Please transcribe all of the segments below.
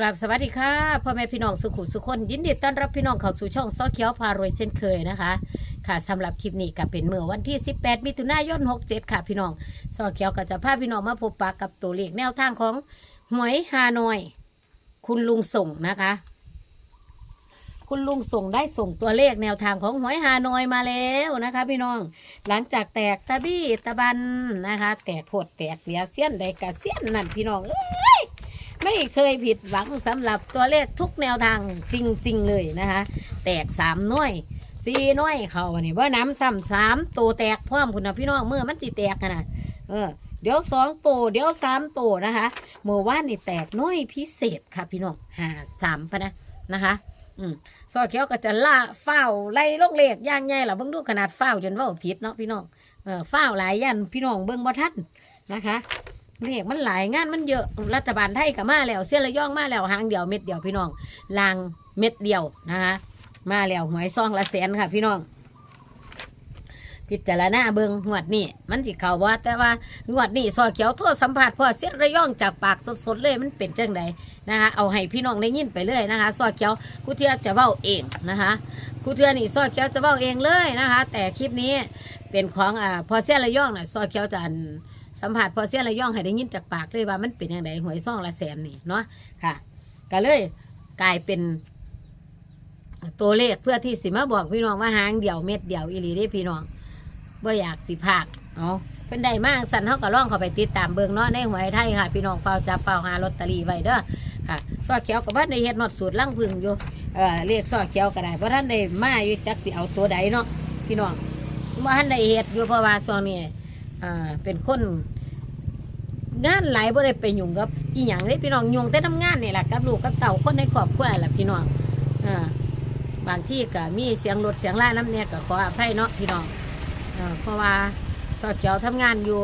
กราบสวัสดีค่ะพ่อแม่พี่น้องสุขุสุขคนยินดีต้อนรับพี่น้องเข้าสู่ช่องซอเขียวพารวยเช่นเคยนะคะ ค่ะสำหรับคลิปนี้ก็เป็นเมื่อวันที่ 18 มิถุนายน 67 ค่ะพี่น้องซอเขียวก็จะพาพี่น้องมาพบปะกับตัวเลขแนวทางของหวยฮานอย คุณลุงส่งนะคะ คุณลุงส่งได้ส่งตัวเลขแนวทางของหวยฮานอยมาแล้วนะคะ พี่น้องหลังจากแตกตะบี้ตะบันนะคะ แตกโพดแตกเหลียเสี้ยนใดกะเสี้ยนนั่นพี่น้องเอ้ ไม่เคยผิดหวังสำหรับตัวเลขทุกแนวทางจริง ๆ เลยนะคะ แตกสามหน่วยสี่หน่วยเขาอันนี้ว่าน้ำซ้ำสามตัวแตกพร้อมคุณนะพี่น้องเมื่อมันจีแตกขนาดเออเดี๋ยวสองตัวเดี๋ยวสามตัวนะคะเมื่อวานนี่แตกน่วยพิเศษค่ะพี่น้องหาสามพะนะนะคะอืมซอเขียวก็จะล่าเฝ้าไล่ลกเลขย่างใหญ่ล่ะเบิ่งดูขนาดเฝ้าจนว่าผิดเนาะพี่น้องเออเฝ้าหลายยันพี่น้องเบิ่งบ่ทันนะคะ เลขมันหลายงานมันเยอะรัฐบาลไทยก็มาแล้วเสี้ยระย่องมาแล้วหางเดียวเม็ดเดียวพี่น้องลางเม็ดเดียวนะคะมาแล้วหวยซองละแสนค่ะพี่น้อง พิจารณาเบิงงวดนี่มันสิเขาว่า แต่ว่างวดนี่ซอเขียวโทษสัมผัสพ่อเสี้ยระย่องจากปากสดๆเลยมันเป็นจังใดนะคะเอาให้พี่น้องได้ยินไปเลยนะคะซอเขียวกูเทียจะเว้าเองนะคะกูเทียนี่ซอเขียวจะเว้าเองเลยนะคะ แต่คลิปนี้เป็นของอ่าพอเสี้ยระย่องน่ะซอเขียวจะอัน สัมผัสพอเสี้ยนระย่องให้ได้ยินจากปากเลยว่ามันเป็นอย่างไรหวยซ่องละแสนนี่เนาะค่ะก็เลยกลายเป็นตัวเลขเพื่อที่สิมาบอกพี่น้องว่าหางเดี่ยวเม็ดเดี่ยวอีหลีได้พี่น้องบ่อยากสิพากเนาะเพิ่นได้มากสันเขาก็ล่องเข้าไปติดตามเบิงเนาะในหวยไทยค่ะ พี่น้องเฝ้าจับเฝ้าหาลอตเตอรี่ไว้เด้อค่ะซอเขียวกับว่าในเฮ็ดนอดสูตรล่างพึ่งอยู่เออเลขซอเขียวก็ได้เพราะท่านได้มาอยู่จักสิเอาตัวใดเนาะพี่น้องว่าท่านได้เฮ็ดอยู่เพราะว่าช่วงนี้ อ่าเป็นคนงานหลายบ่ได้ไปยุ่งกับอีหยังเลยพี่น้องยุ่งแต่ทำงานนี่แหละกับลูกกับเต่าคนในครอบครัวแหละพี่น้องอ่าบางที่ก็มีเสียงรถเสียงล่าน้ำเนี่ยก็ขออภัยเนาะพี่น้องอ่าเพราะว่าสอดเขียวทำงานอยู่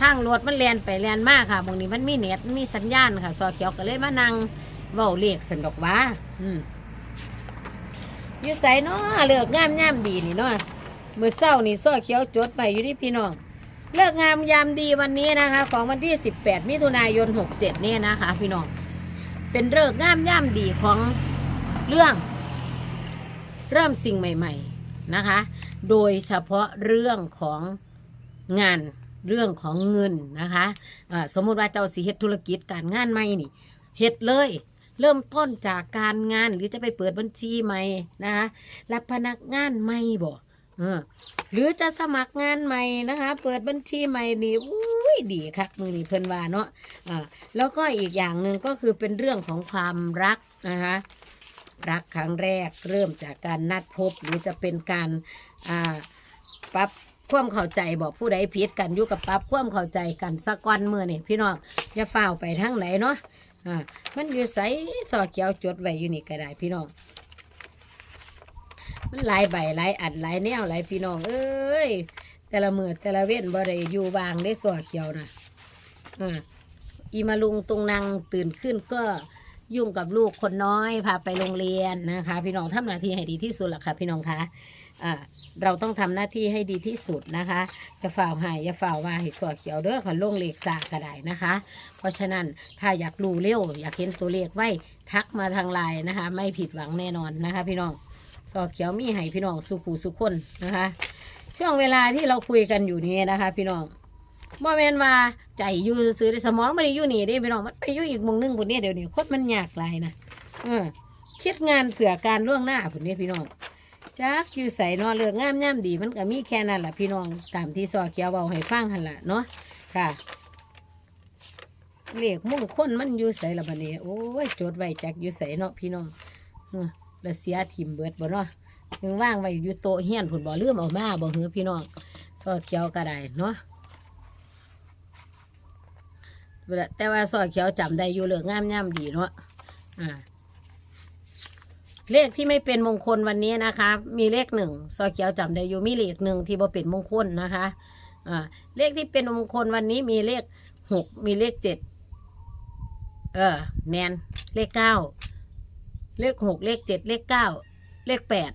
ทางรถมันแลนไปแลนมากค่ะบางนี้มันมีเน็ตมีสัญญาณค่ะสอดเขียวก็เลยมานั่งเว้าเลขสันดอกว่าอืมอยู่ใส่เนาะเลือกงามย่ามดีนี่เนาะมือเศร้านี่ซอเขียวจดไปอยู่ที่พี่น้อง เลิกงามยามดีวันนี้นะคะ ของวันที่ 18 มิถุนายน 67เนี่ยนะคะ พี่น้อง เป็นเลิกงามยามดีของเรื่อง เริ่มสิ่งใหม่ ๆนะคะ โดยเฉพาะเรื่องของงานเรื่องของเงินนะคะอ่าสมมติว่าเจ้าสีเฮ็ดธุรกิจการงานใหม่นี่เฮ็ดเลย เริ่มต้นจากการงานหรือจะไปเปิดบัญชีใหม่นะคะรับพนักงานใหม่บ่เออ หรือจะสมัครงานใหม่นะคะ เปิดบัญชีใหม่นี่อุ้ยดีคักมือนี่เพิ่นว่าเนาะแล้วก็อีกอย่างหนึ่งก็คือเป็นเรื่องของความรักนะคะรักครั้งแรกเริ่มจากการนัดพบ หรือจะเป็นการปรับความเข้าใจบอกผู้ใดผิดกันอยู่กับปรับความเข้าใจกันสักวันมือนี่พี่น้องอย่าฝ้าไปทางไหนเนาะอ่ามันอยู่ใสสอเขียวจดไว้อยู่นี่ก็ได้พี่น้อง มันหลายใบหลายอันหลายแนวหลายพี่น้อง เอ้ย แต่ละมือแต่ละเว้นบ่ได้อยู่บางได้สัวเขียวนะอ่าอีมาลุงตรงนางตื่นขึ้นก็ยุ่งกับลูกคนน้อยพาไปโรงเรียนนะคะ พี่น้องทำหน้าที่ให้ดีที่สุดละค่ะพี่น้องคะอ่าเราต้องทำหน้าที่ให้ดีที่สุดนะคะอย่าฝ่าวหายอย่าฝ่าวว่าให้สวเขียวเด้อค่ะลงเลขสากก็ได้นะคะ เพราะฉะนั้นถ้าอยากรู้เร็ว อยากเห็นตัวเลขไว้ทักมาทางไลน์นะคะ ไม่ผิดหวังแน่นอนนะคะ พี่น้อง ซอเขียวมีให้พี่น้องสุขูสุขคนนะคะ ช่วงเวลาที่เราคุยกันอยู่นี้นะคะ พี่น้องบ่แมนว่าใจอยู่ซื้อในสมองไม่ได้อยู่นี่เด้พี่น้องมันไปอยู่อีกมุงนึงพุ่นนี่ยเดี๋ยวนี้โคตรมันยากหลยนะเออคิดงานเผื่อการล่วงหน้าพุ่นนี่ยพี่น้องจักอยู่ใส่นอนเลือกงามย่ำดีมันก็มีแค่นั้นแหละพี่น้องตามที่ซอเขียวเบาให้ฟังหันละเนาะค่ะเลขมุ่งคนมันอยู่ใส่ละบัดนี้โอ้ยจดไว้จักอยู่ใส่เนาะพี่น้องเออ แล้วเสียทิมเบิดบ่เนาะยังว่างไว้อยู่โต๊ะเฮียนผุนบ่ลืมเอามาบ่เหือพี่น้องซอเขียวก็ได้เนาะแต่ว่าซอเขียวจำได้อยู่เลือกงามย่ำดีเนาะอ่าเลขที่ไม่เป็นมงคลวันนี้นะคะ มีเลขหนึ่งซอเขียวจำได้อยู่มีเลขหนึ่งที่บ่เป็นมงคลนะคะอ่าเลขที่เป็นมงคลวันนี้มีเลขหกมีเลขเจ็ดเออแมนเลขเก้า เลขหกเลขเจ็ดเลขเก้าเลขแปด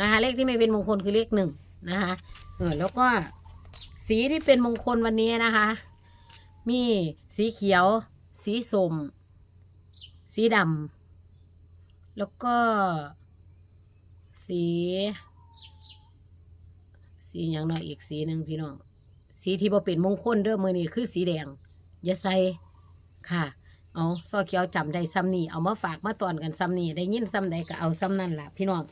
นะคะ เลขที่ไม่เป็นมงคลคือเลขหนึ่งนะคะเออแล้วก็สีที่เป็นมงคลวันนี้นะคะ มีสีเขียว สีส้มสีดำแล้วก็ สี สีอย่างน้อยอีกสีหนึ่งพี่น้อง สีที่บ่เป็นมงคลเด้อมือนี้คือสีแดง อย่าใส่ค่ะ เอาซอเขียวจำได้ซ้ำนี่เอามาฝากมาตอนกันซ้ำนี่ได้ยินซ้ำใดก็เอาซ้ำนั่นล่ะพี่น้อง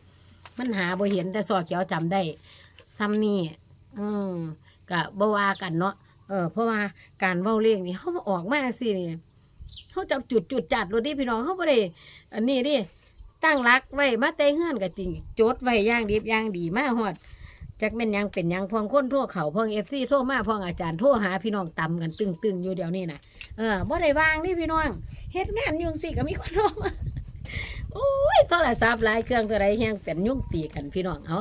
มันหาบ่เห็นแต่ซอเขียวจำได้ซ้ำนี่อืมก็บ่ว่ากันเนาะเออเพราะว่าการเว้าเรื่องนี่เขาออกมาสินี่เขาจับจุดจุดจัดรถดิพี่น้องเขาบ่ได้อันนี้ดิตั้งรักไว้มาแต่เฮือนก็จริงโจดไว้ย่างดีย่างดีมาฮอดจักแม่นยังเป็นยังพองคนทั่วเขาพองเอฟซีโทรมาพองอาจารย์โทรหาพี่น้องตำกันตึงๆอยู่เดี๋ยวนี้นะ เออบ่ได้วางนี่พี่น้องเฮ็ดงานยุ่งสิก็มีคนโทรมาโอ้ยโทรศัพท์หลายเครื่องตัวใดแฮงเป็นยุ่งตีกันพี่น้องเอา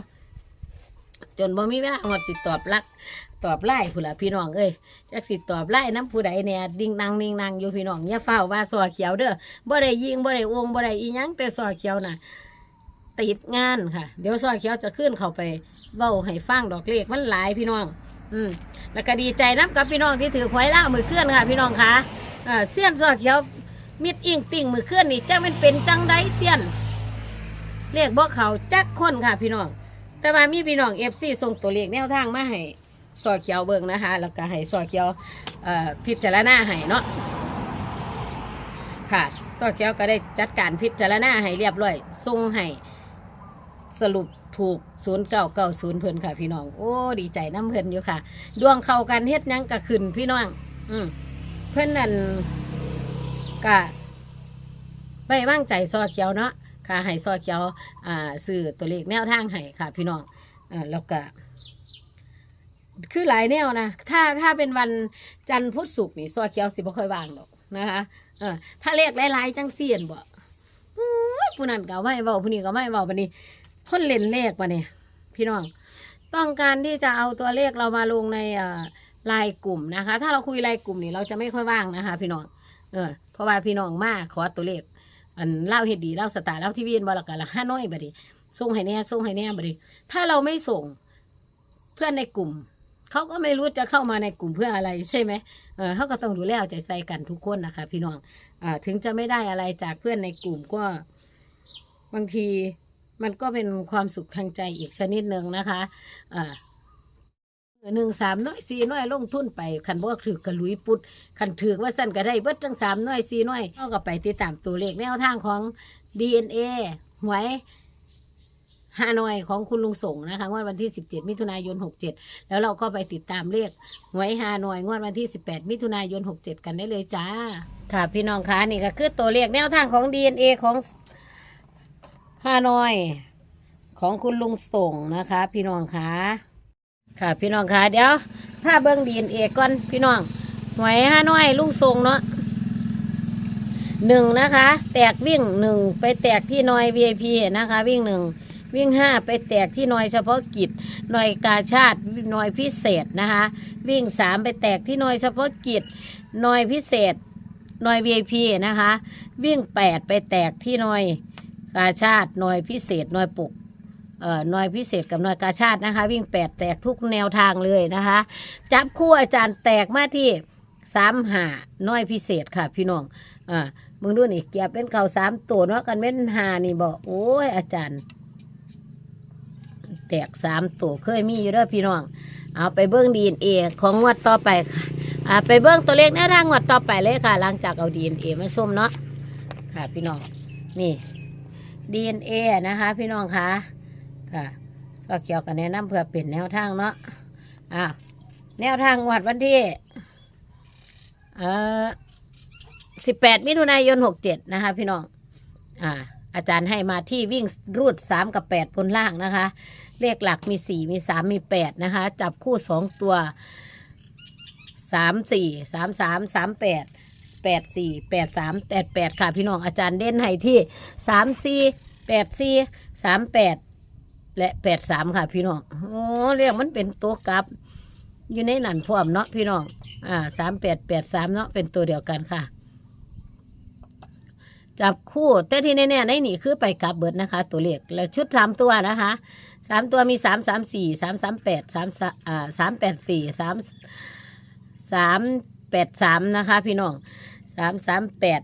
จนบ่มีเวลาหมดสิตอบรักตอบไล่ผู้ละพี่น้องเอ้ยจักสิตอบไล่น้ำผู้ใดเนี่ยดิ่งนางนิ่งนางอยู่พี่น้องอย่าเฝ้าว่าสอเขียวเด้อบ่ได้ยิงบ่ได้วงบ่ได้อีหยังแต่สอเขียวน่ะติดงานค่ะ เดี๋ยวซอเขียวจะขึ้นเข้าไปเบ้าให้ฟังดอกเลขมันหลายพี่น้อง อืมแล้วก็ดีใจน้ำกับพี่น้องที่ถือหวยล่ามือเคลื่อนค่ะ พี่น้องคะอ่าเสี้ยนซอยเขียวมิดอิงติ่งมือเคลื่อนนี่จังมันเป็นจังไดเสี้ยนเลขบ่เขาจักคนค่ะ พี่น้อง แต่ว่ามีพี่น้องเอฟซีส่งตัวเลขแนวทางมาให้ซอยเขียวเบิ่งนะคะ แล้วก็ให้ซอยเขียวเอ่อพิจารณาให้เนาะค่ะซอเขียวก็ได้จัดการพิจารณาให้เรียบร้อยส่งให้สรุป ถูก0 9 9 0เพิ่นค่ะ พี่น้อง โอ้ ดีใจน้ำเพิ่นอยู่ค่ะ ดวงเข้ากันเฮ็ดยังก็ขึ้นพี่น้อง อืมเพิ่นนั่นก็ไปว่างใจซอเขียวเนาะค่ะให้ซอเขียว อ่าซื้อตัวเลขแนวทางให้ค่ะ พี่น้องอ่าแล้วก็คือหลายแนวนะถ้าถ้าเป็นวันจันทร์พุธศุกร์นี่ซอเขียวสิบ่ค่อยว่างดอกนะคะเออถ้าเลขหลายๆจังเสียนบ่อื้อผู้นั้นก็ไม่เบาผู้นี้ก็ไม่เบาปนี้ คนเล่นเลขปะเนี่ยพี่น้อง ต้องการที่จะเอาตัวเลขเรามาลงในไลายกลุ่มนะคะ ถ้าเราคุยไลายกลุ่มนี่เราจะไม่ค่อยว่างนะคะ พี่น้อง เออ เพราะว่าพี่น้องมาขอตัวเลข อันเล่าเฮ็ดดีเล่าสตาร์เล่าทีวีนบอลกันละห้าน้อยบัดนี้ส่งให้แน่ส่งให้แน่บัดนี้ถ้าเราไม่ส่งเพื่อนในกลุ่มเขาก็ไม่รู้จะเข้ามาในกลุ่มเพื่ออะไรใช่ไหมเออเขาก็ต้องดูแลเอาใจใส่กันทุกคนนะคะ พี่น้องอ่าถึงจะไม่ได้อะไรจากเพื่อนในกลุ่มก็บางที มันก็เป็นความสุขทางใจอีกชนิดหนึ่งนะคะอ่าหนึ่งสามน้อยสี่น้อยลงทุนไปคันบ่ถือกระลุยปุดคันถือว่าสั้นก็ได้เบิดทั้งสามน้อยสี่น้อยเอาก็ไปติดตามตัวเลขแนวทางของ DNA หวยฮานอยของคุณลุงส่งนะคะงวดวันที่ 17 มิถุนายน 67 แล้วเราก็ไปติดตามเลขหวยฮานอยงวดวันที่ 18 มิถุนายน 67 กันได้เลยจ้า ค่ะพี่น้องคะนี่ก็คือตัวเลขแนวทางของ DNA ของ ฮาน้อย ของคุณลุงส่งนะคะ พี่น้องคะค่ะ พี่น้องคะเดี๋ยว ถ้าเบิ้ง DNA ก่อนพี่น้องหวยฮาน้อยลุงส่งเนาะหนึ่งนะคะ แตกวิ่งหนึ่งไปแตกที่นอย VIP นะคะ วิ่งหนึ่งวิ่งห้าไปแตกที่หนอยเฉพาะกิจน่อยกาชาติน่อยพิเศษนะคะ วิ่งสามไปแตกที่น่อยเฉพาะกิจน่อยพิเศษน่อย VIP นะคะ วิ่งแปดไปแตกที่น่อย กาชาติหน่อยพิเศษหน่อยปลุกเอ่อหน่อยพิเศษกับหน่อยกาชาตินะคะ วิ่งแปดแตกทุกแนวทางเลยนะคะ จับคู่อาจารย์แตกมาที่สามหาน้อยพิเศษค่ะ พี่น้องอ่ามึงดูนี่เกียบเป็นเก่าสามตัวเนาะกันเป็นหานี่บอกโอ้ยอาจารย์ แตกสามตัวเคยมีอยู่เด้อพี่น้อง เอาไปเบิ้งดีเอ็ของงวดต่อไปค่ะอ่าไปเบิ้งตัวเลขแนวทางงวดต่อไปเลยค่ะ หลังจากเอาดีเอมาชมเนาะค่ะ พี่น้องนี่ ดีเอนะคะพี่น้องคะค่ะก็เกี่ยวกับแนะนำเพื่อเป็นแนวทางเนาะอ่าวแนวทางงวดวันที่เอ่อสิบแปดมิถุนายนหกเจ็ดนะคะ พี่น้องอ่าอาจารย์ให้มาที่วิ่งรูดสามกับแปดบนล่างนะคะ เลขหลักมีสี่มีสามมีแปดนะคะ จับคู่สองตัวสามสี่สามสามสามแปด แปดสี่แปดสามแปดแปดค่ะพี่น้องอาจารย์เด่นให้ที่สามสี่แปดสี่สามแปดและแปดสามค่ะพี่น้องโอ้เรียกมันเป็นตัวกลับ อยู่ในหนันพร้อมเนาะพี่น้องอ่าสามแปดแปดสามเนาะเป็นตัวเดียวกันค่ะ จับคู่แต่ที่แน่ๆในนี่คือไปกลับเบิดนะคะ ตัวเลขแล้วชุดสามตัวนะคะสามตัวมีสามสามสี่สามสามแปดสามอ่าสามแปดสี่สามสาม แปดสามนะคะ พี่น้องสามสามแปด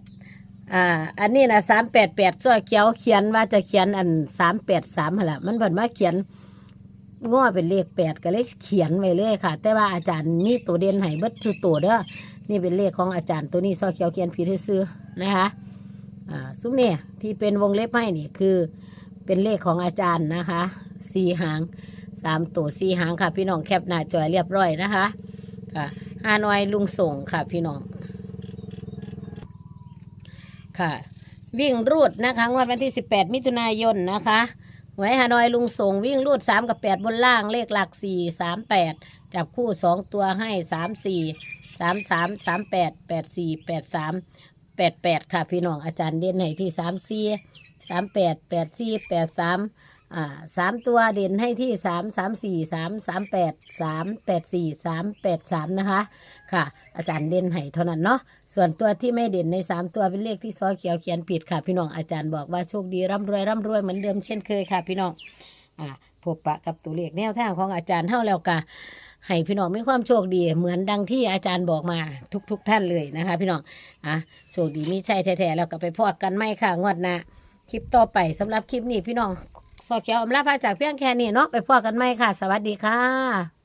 อ่าอันนี้นะสามแปดแปดซ้อเขียวเขียนว่าจะเขียนอันสามแปดสามหละมันเพิ่นมาเขียนง้อเป็นเลขแปดก็เลยเขียนไว้เลยค่ะ แต่ว่าอาจารย์มีตัวเด่นให้เบิดทุกตัวเด้อนี่เป็นเลขของอาจารย์ตัวนี้ซ้อเขียวเขียนผิดซื้อนะคะอ่าซุ้มเนี่ยที่เป็นวงเล็บให้นี่คือเป็นเลขของอาจารย์นะคะสี่หางสามตัวสี่หางค่ะ พี่น้องแคปหน้าจอยเรียบร้อยนะคะค่ะ ฮานอยลุงส่งค่ะพี่น้อง ค่ะ วิ่งรูดนะคะงวดวันที่ 18 มิถุนายนนะคะหวยฮานอยลุงส่งวิ่งรูด 3 กับ 8 บนล่างเลขหลัก 4 3 8 จับคู่ 2 ตัวให้ 3 4 3 3 3 8 8 4 8 3 8 8 ค่ะ พี่น้องอาจารย์เด่นให้ที่ 3 4 3 8 8 4 8 3 อ่าสามตัวเด่นให้ที่สามสามสี่สามสามแปดสามแปดสี่สามแปดสามนะคะค่ะ อาจารย์เด่นให้เท่านั้นเนาะส่วนตัวที่ไม่เด่นในสามตัวเป็นเลขที่ซอเขียวเขียนผิดค่ะ พี่น้องอาจารย์บอกว่าโชคดีร่ำรวยร่ำรวยเหมือนเดิมเช่นเคยค่ะ พี่น้องอ่าพบปะกับตัวเลขแนวทางของอาจารย์เท่าแล้วกะให้พี่น้องมีความโชคดีเหมือนดังที่อาจารย์บอกมาทุกๆทท่านเลยนะคะ พี่น้องอะโชคดีมีใช่แท้ๆแล้วก็ไปพอกันไม่ค่ะงวดหน้าคลิปต่อไปสำหรับคลิปนี้พี่น้อง สอเขียวอำลาพาจากเพียงแค่นี้เนาะไปพอกันไม่ค่ะ สวัสดีค่ะ